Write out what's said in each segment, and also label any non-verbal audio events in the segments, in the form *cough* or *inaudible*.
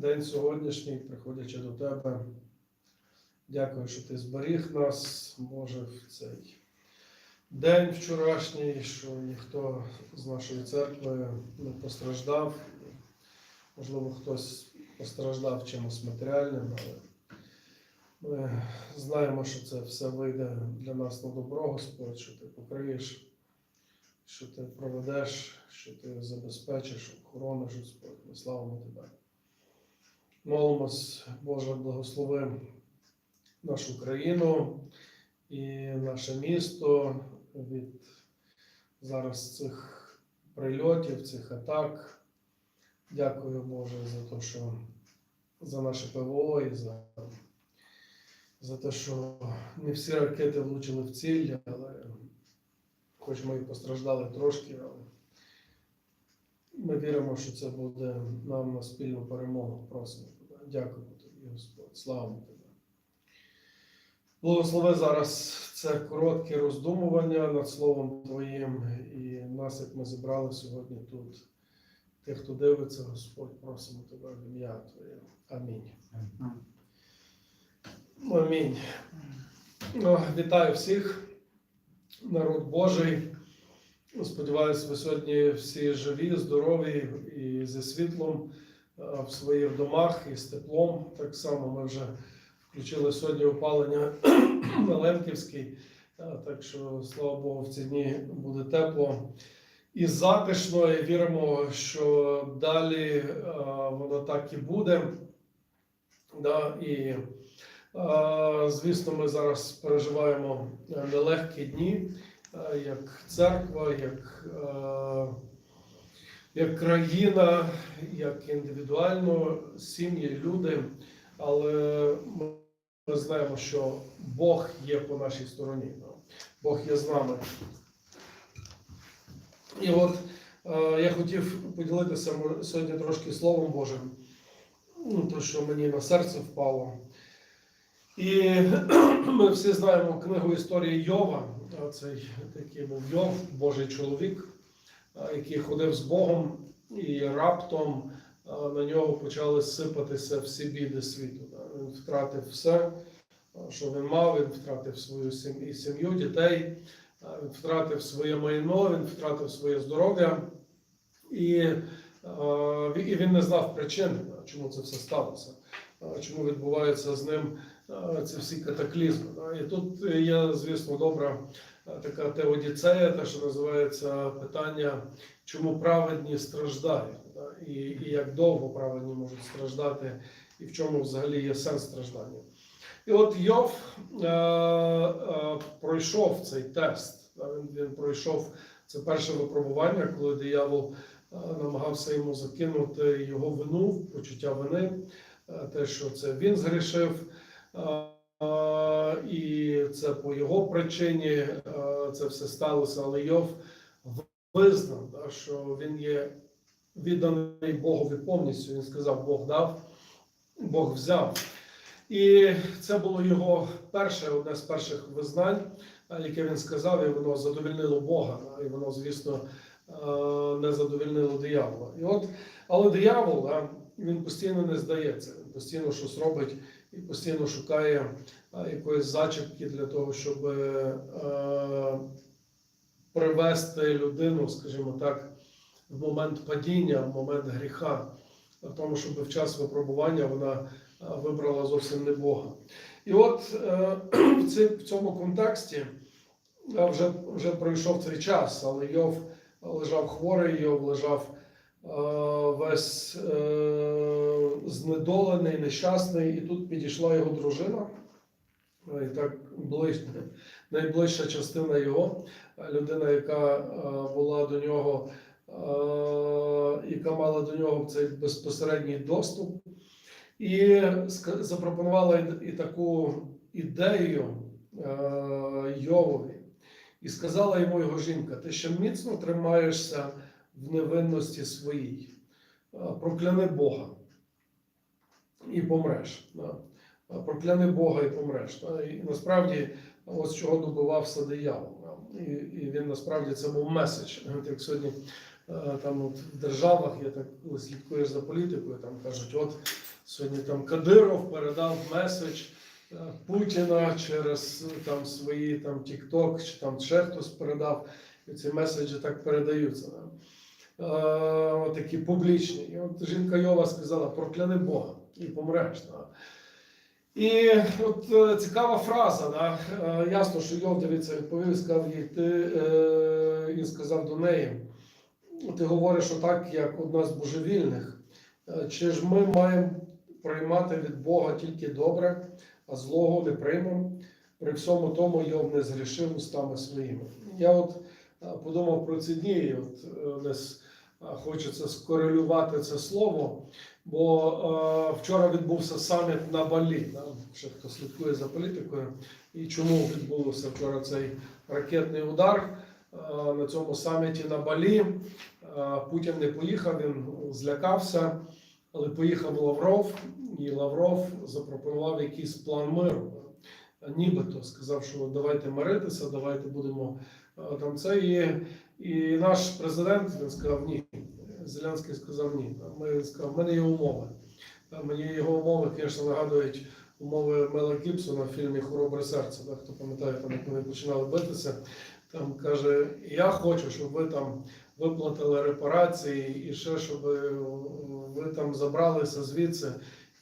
день сьогоднішній, приходячи до тебе. Дякую, що ти зберіг нас, Боже, в цей день вчорашній, що ніхто з нашої церкви не постраждав. Можливо, хтось постраждав чимось матеріальним, але ми знаємо, що це все вийде для нас на добро, Господь, що ти покриєш, що ти проведеш, що ти забезпечиш, охорониш, Господь. Ми славимо тебе. Молимось, Боже, благослови нашу країну і наше місто від зараз цих прильотів, цих атак. Дякую, Боже, за те, що за наше ПВО і за, за те, що не всі ракети влучили в ціль, але хоч ми і постраждали трошки, але ми віримо, що це буде нам на спільну перемогу. Просимо. Дякуємо тобі, Господь. Слава тебе. Благослови зараз це коротке роздумування над Словом Твоїм і нас, як ми зібрали сьогодні тут. Тих, хто дивиться, Господь, просимо тебе в ім'я Твоє. Амінь. Амінь. Ну, Вітаю всіх, народ Божий. Сподіваюсь, ви сьогодні всі живі, здорові і зі світлом в своїх домах і з теплом. Так само ми вже включили сьогодні опалення *clears throat* на Лемківській. Е, Так що, слава Богу, в ці дні буде тепло і затишно. І віримо, що далі е, воно так і буде. Да, і, е, звісно, ми зараз переживаємо е, нелегкі дні, е, як церква, як, е, як країна, як індивідуально, сім'ї, люди. Але ми- знаємо, що Бог є по нашій стороні. Бог є з нами. І от е, я хотів поділитися сьогодні трошки Словом Божим, ну, то, що мені на серце впало. І *clears throat* ми всі знаємо книгу історії Йова. Цей такий був Йов, Божий чоловік, який ходив з Богом, і раптом на нього почали сипатися всі біди світу. Він втратив все, що він мав, він втратив свою сім'ю, дітей, він втратив своє майно, він втратив своє здоров'я. І, він не знав причин, чому це все сталося, чому відбуваються з ним ці всі катаклізми. І тут є, звісно, добра така теодіцея, те, що називається питання, чому праведні страждають, да, і, і як довго праведні можуть страждати, і в чому взагалі є сенс страждання. І от Йов е, е, пройшов цей тест. Він, він пройшов це перше випробування, коли диявол е, намагався йому закинути його вину, почуття вини, е, те, що це він згрішив. Е, е, І це по його причині це все сталося. Але Йов визнав, да, що він є відданий Богові повністю. Він сказав, Бог дав, Бог взяв. І це було його перше, одне з перших визнань, яке він сказав, і воно задовільнило Бога, і воно, звісно, не задовільнило диявола. І от, але диявол, він постійно не здається, він постійно щось робить і постійно шукає е, якоїсь зачіпки для того, щоб е, привести людину, скажімо так, в момент падіння, в момент гріха, в тому, щоб в час випробування вона е, вибрала зовсім не Бога. І от е, *clears throat* в цьому контексті е, вже, вже пройшов цей час, але Йов лежав хворий, Йов лежав е, весь е, знедолений, нещасний, і тут підійшла його дружина. е, І так ближче, найближча частина його, е, людина, яка е, була до нього, е, яка мала до нього цей безпосередній доступ, і запропонувала і, таку ідею е, Йовові. І сказала йому його жінка: ти ще міцно тримаєшся в невинності своїй, прокляни Бога і помреш. Прокляни Бога і помреш. І насправді, ось чого добивався диявол. І, він насправді це був меседж. Як сьогодні е, там от в державах, я так слідкуєш за політикою, там кажуть, от сьогодні там Кадиров передав меседж е, Путіна через е, там свої там TikTok, чи там ще хтось передав, і ці меседжі так передаються. Е, такі публічні. І от жінка Йова сказала: прокляни Бога і помреш. Да? І от е, цікава фраза, да? е, ясно, що Йов дивиться, відповів, сказав їй, ти е, сказав до неї, ти говориш отак, як одна з божевільних. Чи ж ми маємо приймати від Бога тільки добре, а злого не приймемо? При всьому тому Йов не згрішив устами своїми. Я от подумав про ці дні, от десь хочеться скорелювати це слово. Бо е, вчора відбувся саміт на Балі. Да? Ще хто слідкує за політикою. І чому відбувся вчора цей ракетний удар е, на цьому саміті на Балі? Е, Путін не поїхав, він злякався, але поїхав Лавров, і Лавров запропонував якийсь план миру. Нібито сказав, що давайте миритися, давайте будемо е, там це. І наш президент він сказав ні. Зеленський сказав ні. Ми сказав, в мене є умови. Мені його умови, звісно, нагадують умови Мела Гібсона в фільмі Хоробре серце. Да? Хто пам'ятає, там як вони починали битися, там каже: Я хочу, щоб ви там виплатили репарації і ще, щоб е, ви там забралися звідси.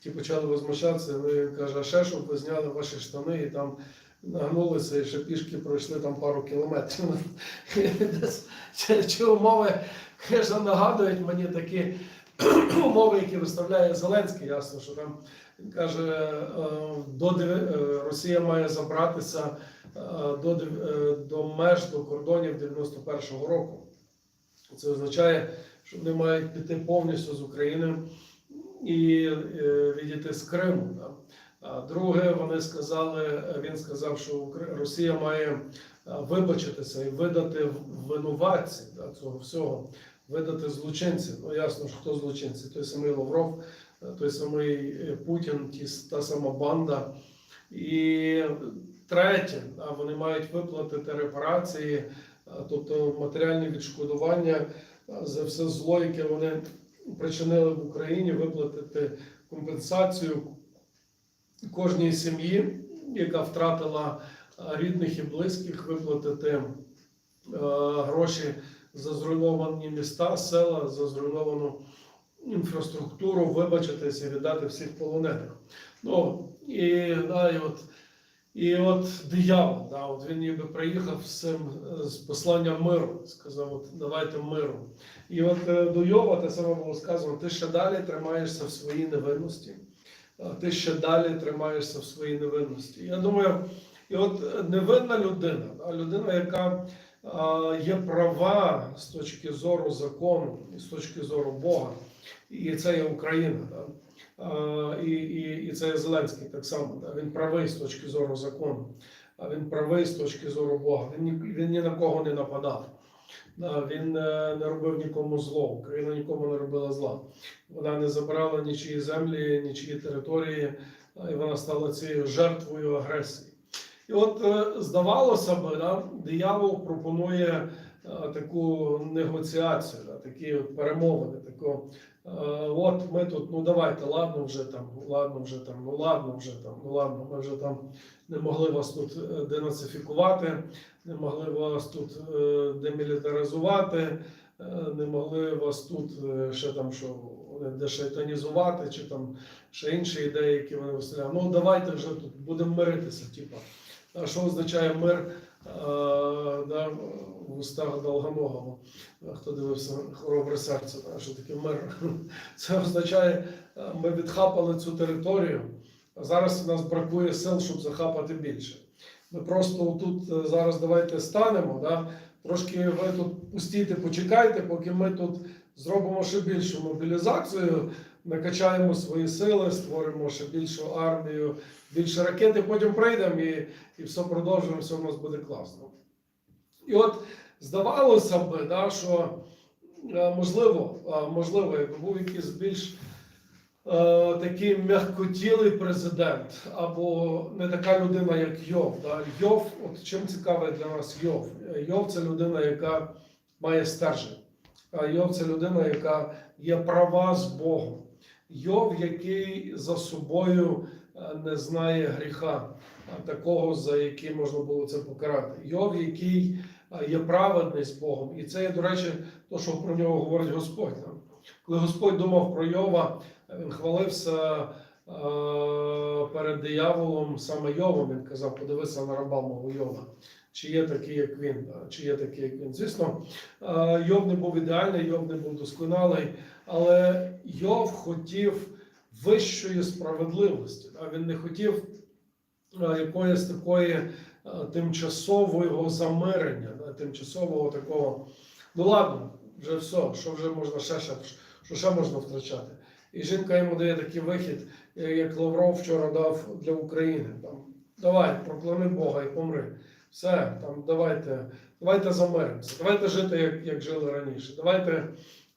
Ті почали возмущатися. Він каже, а ще щоб ви зняли ваші штани і там нагнулися і ще пішки пройшли там пару кілометрів. Чи, умови, звісно, нагадують мені такі умови, які виставляє Зеленський, ясно, що там він каже, е, до е, Росія має забратися е, до, до меж до кордонів 91-го року. Це означає, що вони мають піти повністю з України і відійти з Криму. да. Друге, вони сказали, він сказав, що Росія має вибачитися і видати винуватців да, цього всього, видати злочинців. Ну ясно, що хто злочинці? Той самий Лавров, е, той самий е, Путін, ті, та сама банда. І третє, да, вони мають виплатити репарації, тобто матеріальні відшкодування за все зло, яке вони причинили в Україні, виплатити компенсацію кожній сім'ї, яка втратила е, рідних і близьких, виплатити е, гроші за зруйновані міста, села, за зруйновану інфраструктуру, вибачитися і віддати всіх полонених. Ну і, да, і от. І от диявол, да, от він ніби приїхав з цим е, з посланням миру, сказав, от давайте миру. І от до Йова те саме було сказано: ти ще далі тримаєшся в своїй невинності, ти ще далі тримаєшся в своїй невинності. Я думаю, і от е, невинна людина, людина, яка а, є права з точки зору закону, з точки зору Бога, і це є Україна. А, і, і, і це є Зеленський так само. Він правий з точки зору закону, він правий з точки зору Бога. Він, він ні на кого не нападав. Він е, не робив нікому зло, Україна нікому не робила зла. Вона не забрала нічиї землі, нічиї території, і вона стала цією жертвою агресії. І от е, здавалося б, да, диявол пропонує е, таку негоціацію, да, такі перемовини, таку, е, от ми тут, ну давайте, ладно вже там, ладно вже там, ну ладно вже там, ну ладно, ми вже там не могли вас тут е, денацифікувати, не могли вас тут е, демілітаризувати, е, не могли вас тут е, ще там що дешайтанізувати, чи там ще інші ідеї, які вони виставляли. Ну давайте вже тут будемо миритися. Типа. А що означає мир да, в устах Долгоногого? Хто дивився хоробре серце, да, що таке мир? *laughs* Це означає, ми відхапали цю територію, а зараз у нас бракує сил, щоб захапати більше. Просто тут е, зараз давайте станемо, да? трошки ви тут пустійте, почекайте, поки ми тут зробимо ще більшу мобілізацію, накачаємо свої сили, створимо ще більшу армію, більше ракети, потім прийдемо і, і все продовжимо, все у нас буде класно. І от здавалося б, да, що е, можливо, можливо, якби був якийсь більш такий м'якотілий президент, або не така людина, як Йов. Да? Йов, от чим цікавий для нас Йов? Е, Йов це людина, яка має стержень. Йов це людина, яка є права з Богом. Йов, який за собою е, не знає гріха, такого, за який можна було це покарати. Йов, який е, є праведний з Богом. І це є, до речі, то, що про нього говорить Господь. Коли Господь думав про Йова, він хвалився е, перед дияволом саме Йовом. Він казав: подивися на раба мого Йова. Чи є такий, як він, чи є такий, як він. Звісно, е, Йов не був ідеальний, Йов не був досконалий, але Йов хотів вищої справедливості. да. Він не хотів е, якоїсь такої е, тимчасового замирення, тимчасового такого. Ну ладно, вже все, що вже можна ще, ще, що ще можна втрачати. І жінка йому дає такий вихід, е, як Лавров вчора дав для України. Там, давай, прокляни Бога і помри. Все, там давайте, давайте замиримося, давайте жити, як, як жили раніше. Давайте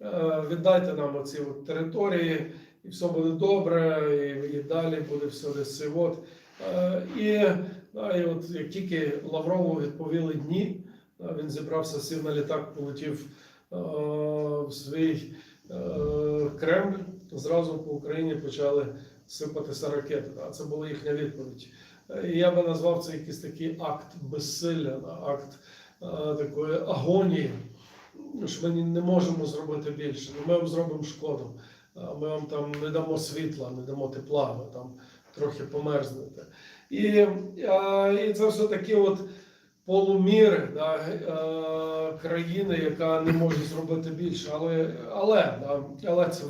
е, віддайте нам оці от території, і все буде добре, і, і далі буде все десь от. Е, і, да, і от як тільки Лаврову відповіли дні, да, він зібрався, сів на літак, полетів е, в свій е, Кремль, зразу по Україні почали сипатися ракети. Да, це була їхня відповідь. Е, І я би назвав це якийсь такий акт безсилля, акт е, такої агонії, що ми не можемо зробити більше. Ну, Ми вам зробимо шкоду. Е, Ми вам там не дамо світла, не дамо тепла, ви там трохи померзнете. І, і це все такі от полуміри да, е, країни, яка не може зробити більше. Але, але, да, але це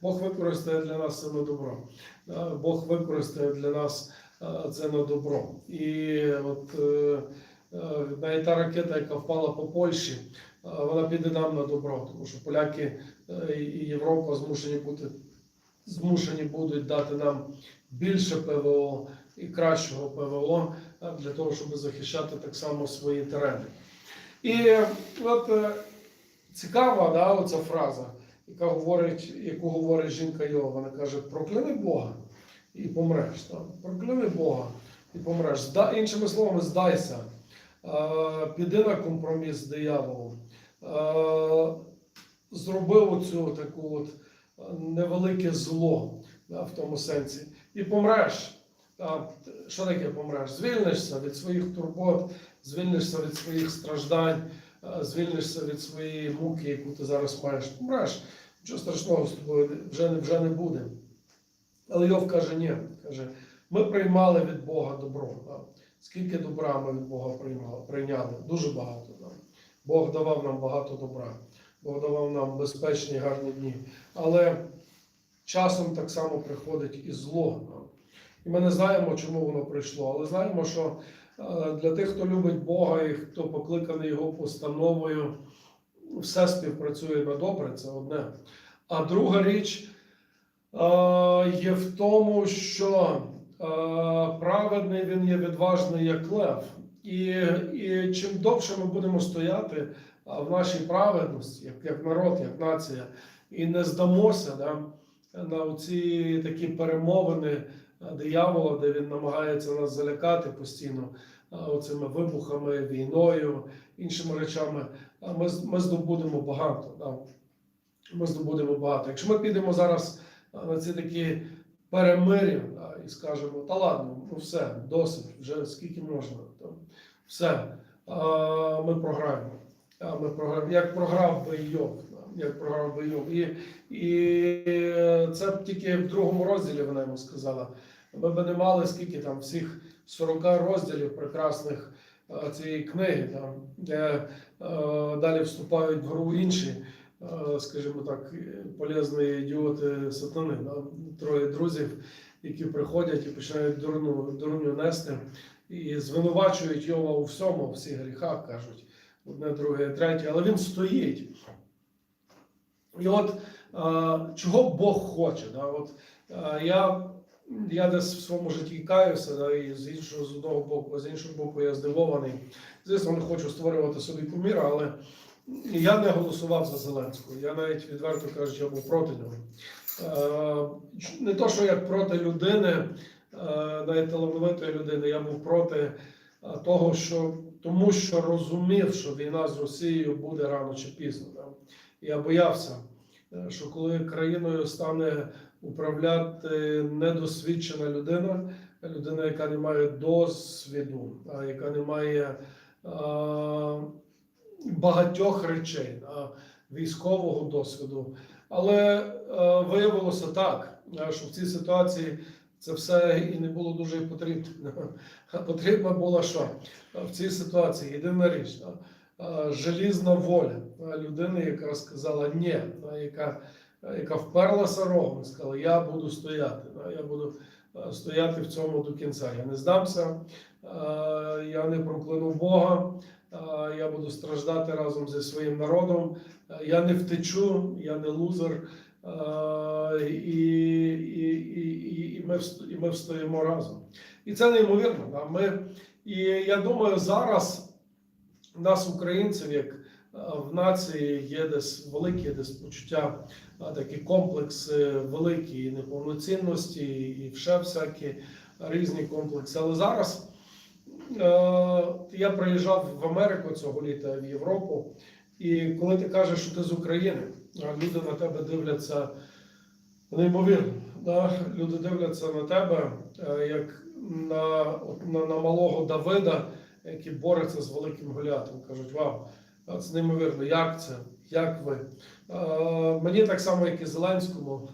Бог використає для нас це на добро. Да, Бог використає для нас е, це на добро. І от е, е, навіть та ракета, яка впала по Польщі, е, вона піде нам на добро, тому що поляки і Європа змушені бути змушені будуть дати нам більше ПВО і кращого ПВО для того, щоб захищати так само свої терени. І от е, цікава да, оця фраза, яка говорить, яку говорить жінка Йова. Вона каже: прокляни Бога і помреш. Там. Прокляни Бога і помреш. Зда, іншими словами, здайся, е, піди на компроміс з дияволом. Е, зроби оцю таку от невелике зло да, в тому сенсі. І помреш. Що таке помреш? Звільнишся від своїх турбот, звільнишся від своїх страждань, звільнишся від своєї муки, яку ти зараз маєш. Помреш. Нічого страшного з тобою вже, вже не буде. Але Йов каже, ні. Каже, ми приймали від Бога добро. Скільки добра ми від Бога приймали, прийняли? Дуже багато. Да. Бог давав нам багато добра. Бог давав нам безпечні, гарні дні. Але часом так само приходить і зло. І ми не знаємо, чому воно прийшло, але знаємо, що е, для тих, хто любить Бога і хто покликаний Його постановою, все співпрацює на добре, це одне. А друга річ е, є в тому, що е, праведний він є відважний як лев. І, і чим довше ми будемо стояти в нашій праведності, як, як народ, як нація, і не здамося да, на ці такі перемовини диявола, де він намагається нас залякати постійно оцими вибухами, війною, іншими речами, ми, ми здобудемо багато. Да. Ми здобудемо багато. Якщо ми підемо зараз на ці такі перемир'я да, і скажемо, та ладно, ну все, досить, вже скільки можна. Там, все, а, ми програємо. А, Ми програємо. Як програв би Йов. Як програв би Йов. І, і це тільки в другому розділі вона йому сказала. Ми б не мали скільки там всіх 40 розділів прекрасних цієї книги, там, де е, далі вступають в гру інші, е, скажімо так, полезні ідіоти сатани. Троє друзів, які приходять і починають дурну, дурню нести і звинувачують його у всьому, у всіх гріхах, кажуть, одне, друге, третє, але він стоїть. І от е, чого Бог хоче? Да? От, е, я, я десь в своєму житті каюся, да, і з іншого з одного боку, з іншого боку, я здивований. Звісно, не хочу створювати собі куміра, але я не голосував за Зеленського. Я навіть відверто кажучи, я був проти нього. Е, Не то, що як проти людини, е, навіть талановитої людини, я був проти е, того, що тому що розумів, що війна з Росією буде рано чи пізно. Я боявся, що коли країною стане управляти недосвідчена людина, людина, яка не має досвіду, а яка не має а, багатьох речей, а, військового досвіду. Але е, виявилося так, е, що в цій ситуації це все і не було дуже потрібно. *laughs* Потрібно було що? В цій ситуації єдина річ, е, желізна воля е, людини, яка сказала ні, е, яка, яка вперлася рогом сказала, я буду стояти, е, я буду е, стояти в цьому до кінця. Я не здамся, е, я не прокляну Бога, е, я буду страждати разом зі своїм народом. Е, Я не втечу, я не лузер, е, і, і, і, і, ми, і ми встоїмо разом. І це неймовірно. Ми, і я думаю, зараз нас, українців, як е, в нації, є десь велике десь почуття, е, такі комплекси великі і неповноцінності, і ще всякі різні комплекси. Але зараз е, я приїжджав в Америку цього літа, в Європу. І коли ти кажеш, що ти з України, люди на тебе дивляться неймовірно. Да? Люди дивляться на тебе як на, на, на малого Давида, який бореться з великим Голіатом. Кажуть, вау, це неймовірно, як це? Як ви? Мені так само, як і Зеленському,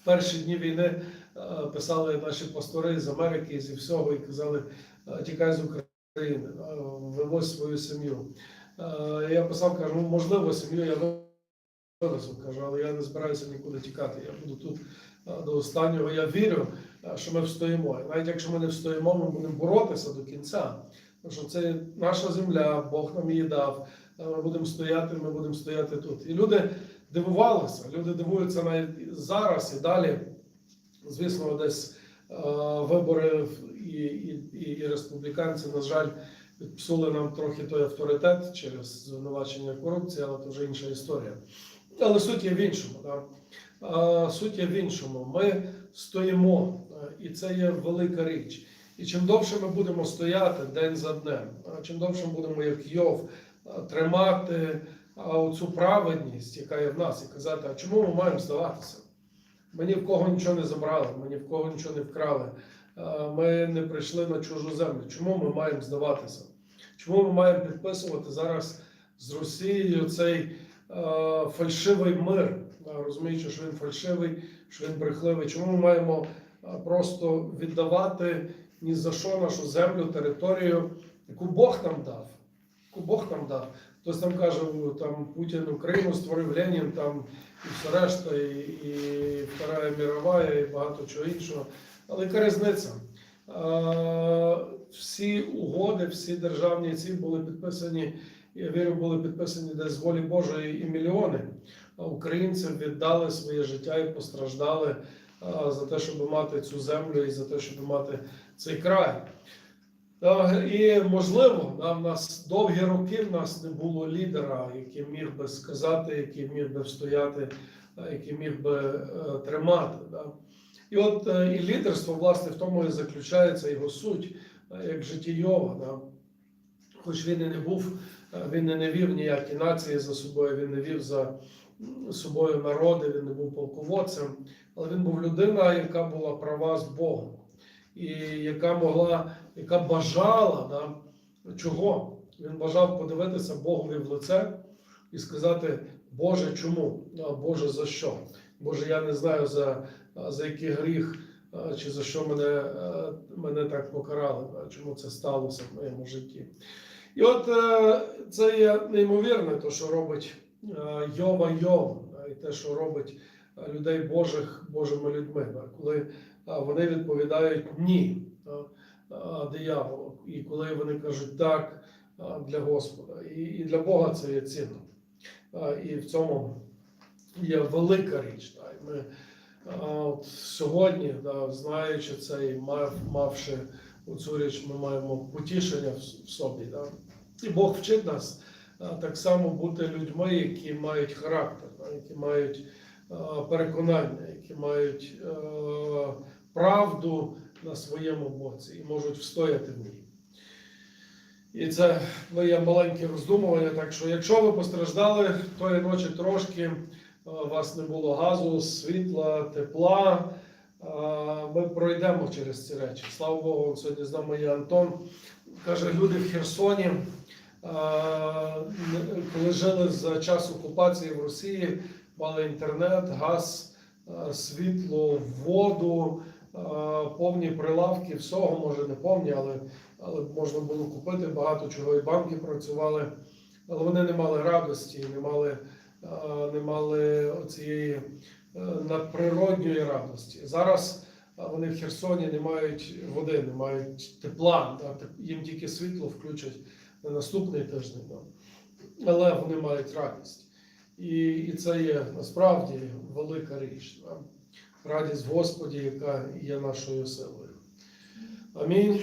в перші дні війни е, писали наші пастори з Америки, зі всього, і казали, е, тікай з України, е, вивозь свою сім'ю. Я писав, кажу, «Ну, можливо, сім'ю я вивезу, кажу, але я не збираюся нікуди тікати. Я буду тут до останнього. Я вірю, що ми встоїмо. І навіть якщо ми не встоїмо, ми будемо боротися до кінця. Тому що це наша земля, Бог нам її дав. Е, Ми будемо стояти, ми будемо стояти тут. І люди дивувалися, люди дивуються навіть зараз і далі. Звісно, десь е, вибори і, і, і, республіканці, на жаль, підпсули нам трохи той авторитет через звинувачення корупції, але це вже інша історія. Але суть є в іншому. Да? А, Суть є в іншому. Ми стоїмо, е, і це є велика річ. І чим довше ми будемо стояти день за днем, чим довше ми будемо, як Йов, е, тримати а, цю праведність, яка є в нас, і казати, а чому ми маємо здаватися? Ми ні в кого нічого не забрали, ми ні в кого нічого не вкрали. Е, Ми не прийшли на чужу землю. Чому ми маємо здаватися? Чому ми маємо підписувати зараз з Росією цей е, фальшивий мир, е, розуміючи, що він фальшивий, що він брехливий? Чому ми маємо е, просто віддавати ні за що нашу землю, територію, яку Бог нам дав? Яку Бог нам дав? Хтось там каже, там Путін Україну створив Ленін, там і все решта, і, і Вторая мірова, і багато чого іншого. Але яка різниця? Всі угоди, всі державні ці були підписані, я вірю, були підписані десь з волі Божої і мільйони українців віддали своє життя і постраждали за те, щоб мати цю землю і за те, щоб мати цей край. І можливо, да, в нас довгі роки в нас не було лідера, який міг би сказати, який міг би встояти, який міг би е, тримати. Да. І от е, і лідерство, власне, в тому і заключається його суть, е, як життєйова. Да. Хоч він і не був, він і не вів ніякі нації за собою, він не вів за собою народи, він не був полководцем, але він був людина, яка була права з Богом, і яка могла, яка бажала да, чого? Він бажав подивитися Богові в лице і сказати, Боже, чому? Боже, за що? Боже, я не знаю за, за який гріх чи за що мене, мене так покарали, чому це сталося в моєму житті. І от е, це є неймовірне, те, що робить е, Йова Йов, і те, що робить людей Божих Божими людьми, коли вони відповідають ні дияволу, і коли вони кажуть так для Господа. І, для Бога це є цінно. І в цьому є велика річ. Ми от сьогодні, знаючи це і мавши цю річ, ми маємо потішення в, собі. І Бог вчить нас так само бути людьми, які мають характер, які мають переконання, які мають е, правду на своєму боці і можуть встояти в ній. І це моє маленьке роздумування. Так що, якщо ви постраждали тої ночі трошки, е, у вас не було газу, світла, тепла. е, Ми пройдемо через ці речі. Слава Богу, сьогодні з нами є Антон. Каже, люди в Херсоні, е, коли жили за час окупації в Росії, мали інтернет, газ, е, світло, воду, е, повні прилавки, всього, може не повні, але, але можна було купити багато чого, і банки працювали. Але вони не мали радості, не мали, е, не мали оцієї е, надприродньої радості. Зараз вони в Херсоні не мають води, не мають тепла. Їм тільки світло включать на наступний тиждень. Але вони мають радість. І, і це є насправді велика річ. Да? Радість Господі, яка є нашою силою. Амінь.